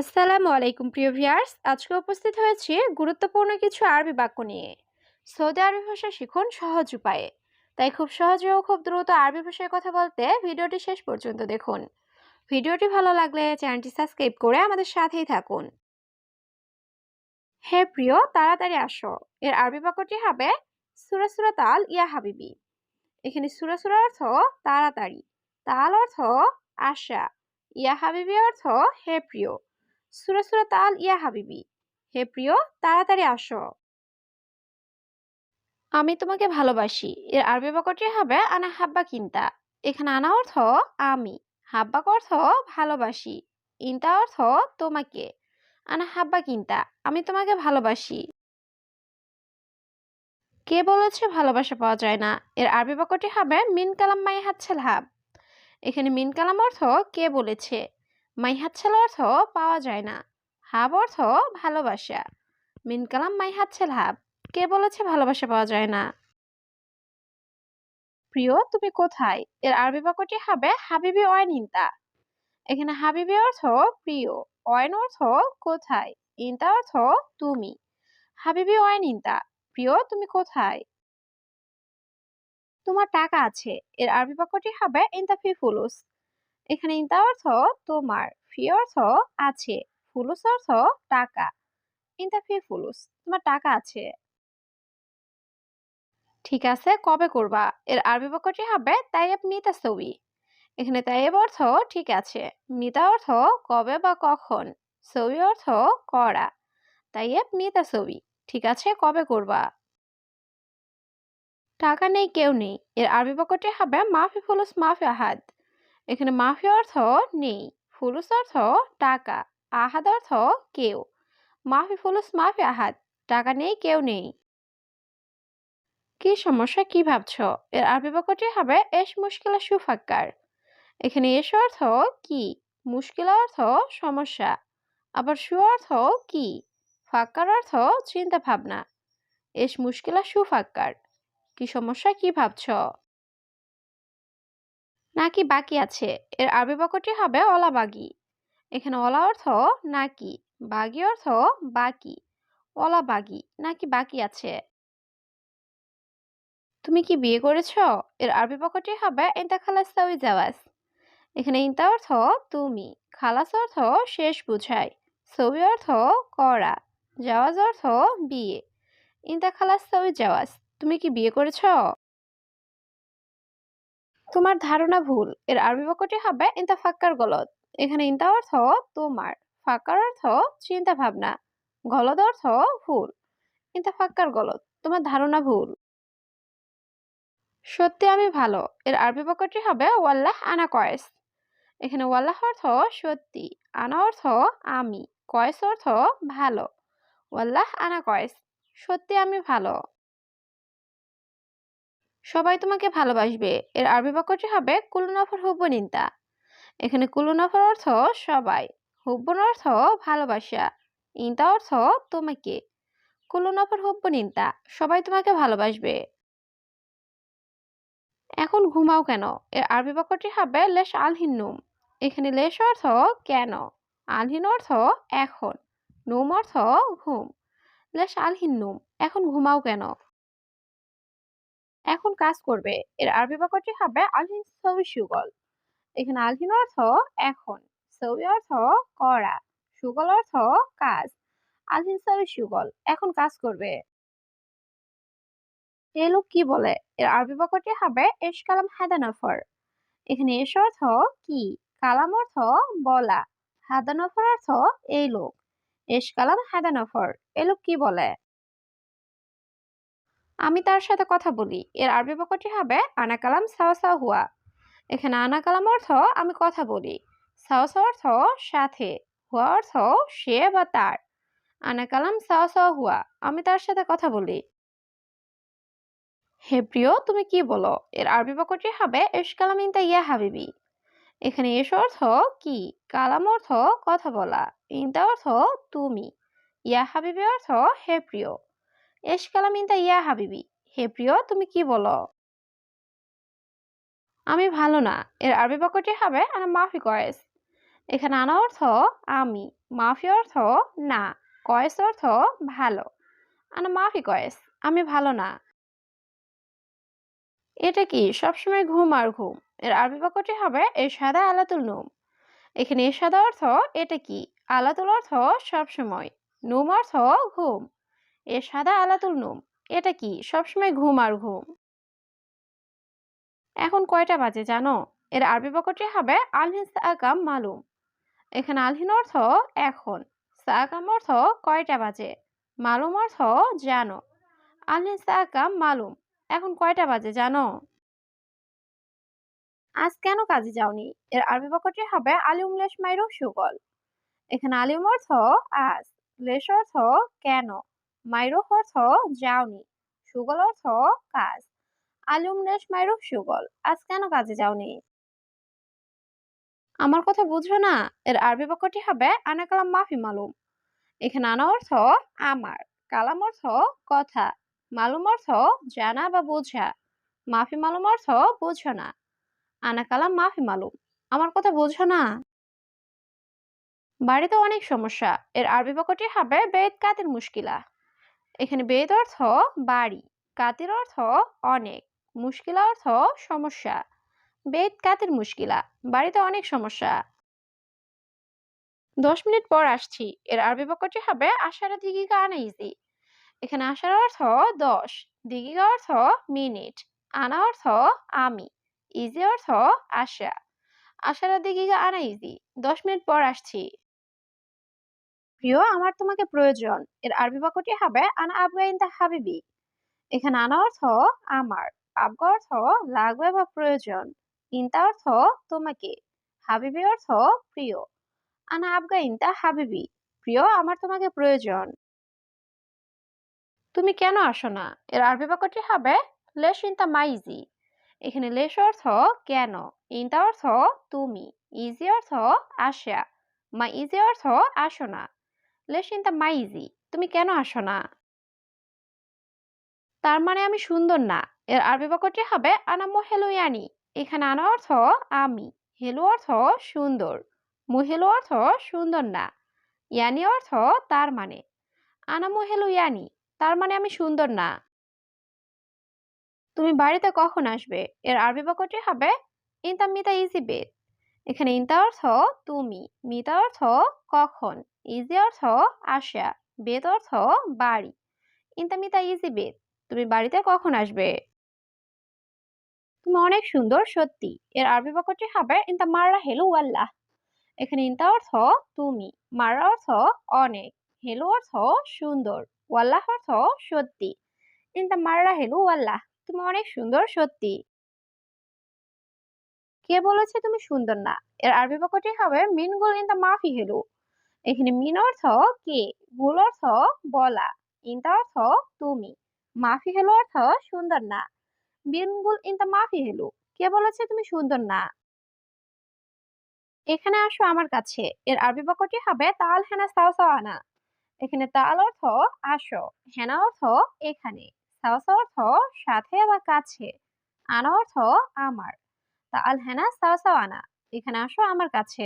আসসালামু আলাইকুম, প্রিয় ভিয়ার্স আজকে উপস্থিত হয়েছি গুরুত্বপূর্ণ কিছু আরবি বাক্য নিয়ে। সৌদি আরবি ভাষা শিখুন সহজ উপায়ে। তাই খুব সহজে ও খুব দ্রুত আরবি ভাষায় কথা বলতে ভিডিওটি শেষ পর্যন্ত দেখুন। ভিডিওটি ভালো লাগলে চ্যানেলটি সাবস্ক্রাইব করে আমাদের সাথেই থাকুন। হে প্রিয়, তাড়াতাড়ি আসো। এর আরবি বাক্যটি হবে, সুরা সুরা তাল, ইয়া হাবিবি। এখানে সুরা সুরা অর্থ, তাড়াতাড়ি। তাল অর্থ, আশা। ইয়া হাবিবি অর্থ, হে প্রিয়। সুরা সুরা তাল ইয়া হাবিবি। হে প্রিয়, তাড়াতাড়ি আসো। আমি তোমাকে ভালোবাসি। এর আরবি বাক্যটি হবে, আনা হাব্বা কিন্তা। এখানে আনা অর্থ, আমি। হাব্বাক অর্থ, ভালোবাসি। ইন্তা অর্থ, তোমাকে। আনা হাব্বা কিন্তা। আমি তোমাকে ভালোবাসি। কে বলেছে ভালোবাসা পাওয়া যায় না? এর আরবি বাক্যটি হবে, মিন কালাম মাই হাচ্ছেল হাব। এখানে মিন কালাম অর্থ, কে বলেছে? মাই হাচ্ছেল অর্থ পাওয়া যায় না। হাব অর্থ ভালোবাসা। মিন কালাম মাই হাচ্ছেল হাব। কে বলেছে ভালোবাসা পাওয়া যায় না? প্রিয়, তুমি কোথায়? এর আরবি বাক্যটি হবে হাবিবি অয়ন ইন্তা। এখানে হাবিবি অর্থ প্রিয় অয়ন অর্থ কোথায়? ইন্তা অর্থ তুমি। হাবিবি অয়ন ইন্তা। প্রিয়, তুমি কোথায়? তোমার টাকা আছে। এর আরবি বাক্যটি হবে ইন্তা ফি ফুলুস। এখানে ইন্তা অর্থ তোমার ফি অর্থ আছে, ফুলুস অর্থ টাকা ইন্তা ফি ফুলুস, তোমার টাকা আছে। ঠিক আছে, কবে করবা? এর আরবি বাক্যটি হবে তাইয়েব মিতা সবি এখানে তাইয়েব অর্থ ঠিক আছে, মিতা অর্থ কবে বা কখন সবি অর্থ করা তাইয়েব মিতা সবি ঠিক আছে, কবে করবা? টাকা নেই, কেউ নেই। এর আরবি বাক্যটি হবে মাফি ফুলুস, মাফি আহাদ। এখানে মাফি অর্থ নেই, ফুলুস অর্থ টাকা, আহাদ অর্থ কেউ। মাফি, ফুলুস, মাফি, আহাদ, টাকা নেই, কেউ নেই। কি সমস্যা, কি ভাবছ? এর আরবি বাক্যটি হবে এস মুশকিলা সুফাক্কার। এখানে এস অর্থ কি? মুশকিলা অর্থ সমস্যা, আবার সু অর্থ কি? ফাক্কার অর্থ চিন্তা ভাবনা। এস মুশকিলা সুফাক্কার। কি সমস্যা, কি ভাবছ? নাকি বাকি আছে? এর আরবি বাক্যটি হবে অলা বাগি এখানে অলা অর্থ নাকি, বাগি অর্থ বাকি। অলা বাগি নাকি বাকি আছে? তুমি কি বিয়ে করেছ? এর আরবি বাক্যটি হবে ইন্তা খালাস তাওই জাওয়াজ। এখানে ইন্তা অর্থ তুমি, খালাস অর্থ শেষ বুঝায় সবি অর্থ করা, জাওয়াজ অর্থ বিয়ে। ইন্তা খালাস তাওই জাওয়াজ, তুমি কি বিয়ে করেছ? তোমার ধারণা ভুল। এর আরবি বাক্যটি হবে ইন্তা ফাক্কার গলত এখানে ইন্তা অর্থ তোমার। ফাক্কার অর্থ চিন্তা ভাবনা গলদ অর্থ ভুল। ইন্তা ফাক্কার গলত তোমার ধারণা ভুল। সত্যি আমি ভালো। এর আরবি বাক্যটি হবে ওয়াল্লাহ আনা কয়েস। এখানে ওয়াল্লাহ অর্থ সত্যি, আনা অর্থ আমি, কয়েস অর্থ ভালো। ওয়াল্লাহ আনা কয়েস, সত্যি আমি ভালো। সবাই তোমাকে ভালোবাসবে। এর আরবি বাক্যটি হবে কুলুনফর হুব্বনিন্তা এখানে কুলুনফর অর্থ সবাই, হুব্বন অর্থ ভালোবাসা ইন্তা অর্থ তোমাকে। কুলুনফর হুব্বনিন্তা সবাই তোমাকে ভালোবাসবে। এখন ঘুমাও কেন? এর আরবি বাক্যটি হবে লেশ আলহিনুম এখানে লেশ অর্থ কেন আলহিন অর্থ এখন নুম অর্থ ঘুম লেশ আলহিনুম এখন ঘুমাও কেন? এখন কাজ করবে। এর আরবি বাক্যটি হবে আলহিন সবি সুগল। এখানে আলহিন অর্থ এখন, সবি অর্থ করা, সুগল অর্থ কাজ। আলহিন সবি সুগল, এখন কাজ করবে। এ লোক কি বলে? এর আরবি বাক্যটি হবে এস কালাম হাদানফর। এখানে এস অর্থ কি? কালাম অর্থ বলা। হাদানফর অর্থ এই লোক। এস কালাম হাদানফর, এ লোক কি বলে? আমি তার সাথে কথা বলি। এর আরবি বাক্যটি হবে আনা কালাম সাওয়া হুয়া। এখানে আনা কালাম অর্থ আমি কথা বলি। সাওয়া অর্থ সাথে, হুয়া অর্থ সে বা তার। আনা কালাম সাওয়া হুয়া, আমি তার সাথে কথা বলি। হে প্রিয়, তুমি কি বলো? এর আরবি বাক্যটি হবে এস কালাম ইনতা ইয়া হাবিবি। এখানে এস অর্থ কি? কালাম অর্থ কথা বলা। ইনতা অর্থ তুমি। ইয়া হাবিবি অর্থ হে প্রিয়। এস কালাম ইনতা ইয়া হাবিবি। হে প্রিয়, তুমি কি বলো? আমি ভালো না। এর আরবি বাক্যটি হবে, আনা মাফি কয়েস। এখানে আনা অর্থ আমি মাফি অর্থ না কয়েস অর্থ ভালো আনা মাফি কয়েস আমি ভালো না এটা কি? সবসময় ঘুম আর ঘুম। এর আরবি বাক্যটি হবে এ সাদা আলাতুল নুম এখানে এ সাদা অর্থ এটা কি? আলাতুল অর্থ সবসময় নুম অর্থ ঘুম এ সাদা আলাতুল নুম, এটা কি? সবসময় ঘুম আর ঘুম। এখন কয়টা বাজে জানো? এর আরবি বাক্যটি হবে আলহিন সাকাম মালুম। এখানে আলহিন অর্থ এখন সাকাম অর্থ কয়টা বাজে? মালুম অর্থ জানো। আলহিন সাকাম মালুম, এখন কয়টা বাজে জানো? আজ কেন কাজে যাওনি? এর আরবি বাক্যটি হবে আলিউম লেশ মাইরু সুগল। এখানে আলিউম অর্থ আজ, লেশ অর্থ কেন? মাইরুহ অর্থ যাওনি, সুগল অর্থ কাজ। আলুম লেশ মাইরুহ সুগল, আজ কেন কাজে যাওনি? আমার কথা বুঝো না? এর আরবি বাক্যটি হবে, আনা কালাম মাফি মালুম। এখানে আনা অর্থ, আমার। কালাম অর্থ, কথা। মালুম অর্থ, জানা বা বোঝা। মাফি মালুম অর্থ, বোঝো না। আনা কালাম মাফি মালুম। আমার কথা বোঝো না? বাড়িতে অনেক সমস্যা। এর আরবি বাক্যটি হবে, বেদ কাতের মুশকিলা? এখানে বেদ অর্থ বাড়ি, কাতের অর্থ অনেক, মুশকিলা অর্থ সমস্যা। বেদ কাতের মুশকিলা, বাড়িতে অনেক সমস্যা। দশ মিনিট পর আসছি, এর আরবি বাক্যটি হবে আশারা দিগিকা আনা ইজি। এখানে আসার অর্থ দশ দিগিকা অর্থ মিনিট, আনা অর্থ আমি, ইজি অর্থ আশা। আশারা দিগিকা আনা ইজি। দশ মিনিট পর আসছি। প্রিয়, আমার তোমাকে প্রয়োজন। এর আরবি বাক্যটি হবে, আনা আবগা ইনতা হাবিবি। এখানে আনা অর্থ আমার। আবগা অর্থ লাগবে বা প্রয়োজন। ইনতা অর্থ তোমাকে। হাবিবি অর্থ প্রিয়। আনা আবগা ইনতা হাবিবি। প্রিয়, আমার তোমাকে প্রয়োজন। তুমি কেন আসো না? এর আরবি বাক্যটি হবে, লেশ ইনতা মাইজি। এখানে লেশ অর্থ কেন? ইনতা অর্থ তুমি। ইজি অর্থ আসা মা ইজি অর্থ আসো না। লেশ ইনতা মাইজি তুমি কেন আসো না? তার মানে আমি সুন্দর না। এর আরবি বাক্যটি হবে আনামো হেলো ইয়ানি। এখানে আনা অর্থ আমি। হেলু অর্থ সুন্দর। মুহেলো অর্থ সুন্দর না। ইয়ানি অর্থ তার মানে। আনামো হেলো ইয়ানি, তার মানে আমি সুন্দর না। তুমি বাড়িতে কখন আসবে? এর আরবি বাক্যটি হবে, ইনতা মিতা ইজি বেদ। এখানে ইনতা অর্থ তুমি। মিতা অর্থ কখন। ইজি অর্থ আসা বেদ অর্থ বাড়ি। ইনতা মিতা ইজি বেদ তুমি বাড়িতে কখন আসবে? তুমি অনেক সুন্দর, সত্যি। এর আরবি বাক্যটি হবে, ইনতা মাররা হেলু ওয়াল্লাহ। এখানে ইনতা অর্থ তুমি, মাররা অর্থ অনেক, হেলু অর্থ সুন্দর, ওয়াল্লাহ অর্থ সত্যি। ইনতা মাররা হেলু ওয়াল্লাহ, তুমি অনেক সুন্দর, সত্যি। কে বলেছে তুমি সুন্দর না? এর আরবি বাক্যটি হবে মিন গুল ইন দা মাফি হেলু। এখানে মিন অর্থ কে? গুল অর্থ বলা। ইনতা অর্থ তুমি। মাফি হেলু অর্থ সুন্দর না। মিন গুল মাফি হেলু। কে বলেছে তুমি সুন্দর না? এখানে আসো আমার কাছে। এর আরবি বাক্যটি হবে তাল, হেনা, সাও সাও আনা এখানে তাল অর্থ আসো, হেনা অর্থ এখানে। সাও সাও অর্থ সাথে বা কাছে। আনা অর্থ আমার। তাল, হেনা, সাও সাও আনা এখানে আসো আমার কাছে।